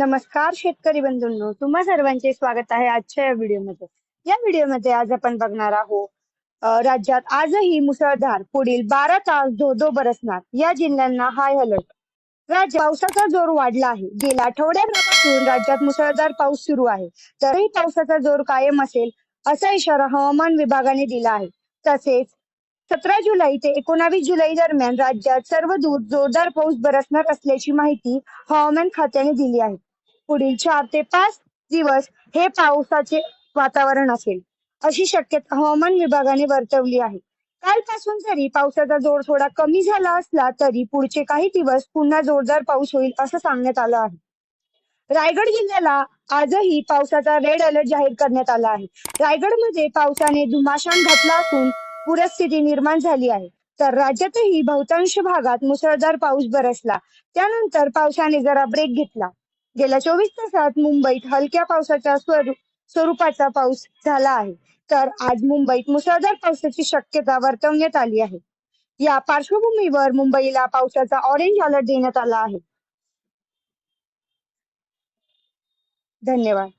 नमस्कार शेतकरी बंधूंनो तुम्हा सर्वांचे स्वागत आहे आजच्या या व्हिडिओमध्ये. या व्हिडिओमध्ये आज आपण बघणार आहोत राज्यात आजही मुसळधार पुढील बारा तास धो धो बरसणार या जिल्ह्यांना हाय अलर्ट राज्यात पावसाचा जोर वाढला आहे. गेल्या आठवड्यापासून राज्यात मुसळधार पाऊस सुरू आहे. तरीही पावसाचा जोर कायम असेल असा इशारा हवामान विभागाने दिला आहे. तसेच सतरा जुलै ते एकोणावीस जुलै दरम्यान राज्यात सर्व दूर जोरदार पाऊस बरसणार असल्याची माहिती हवामान खात्याने दिली आहे. पुढील चार ते पाच दिवस हे पावसाचे वातावरण असेल. अशी शक्यता हवामान विभागाने वर्तवली आहे. कालपासून जरी पावसाचा जोर थोडा कमी झाला असला तरी पुढचे काही दिवस पुन्हा जोरदार पाऊस होईल असं सांगण्यात आलं आहे. रायगड जिल्ह्याला आजही पावसाचा रेड अलर्ट जाहीर करण्यात आला आहे. रायगडमध्ये पावसाने धुमाशान घातला असून पूरस्थिती निर्माण झाली आहे. तर राज्यातही बहुतांश भागात मुसळधार पाऊस बरसला. त्यानंतर पावसाने जरा ब्रेक घेतला. गेल्या चोवीस तासात मुंबईत हलक्या पावसाच्या स्वरूपाचा पाऊस झाला आहे. तर आज मुंबईत मुसळधार पावसाची शक्यता वर्तवण्यात आली आहे. या पार्श्वभूमीवर मुंबईला पावसाचा ऑरेंज अलर्ट देण्यात आला आहे. धन्यवाद.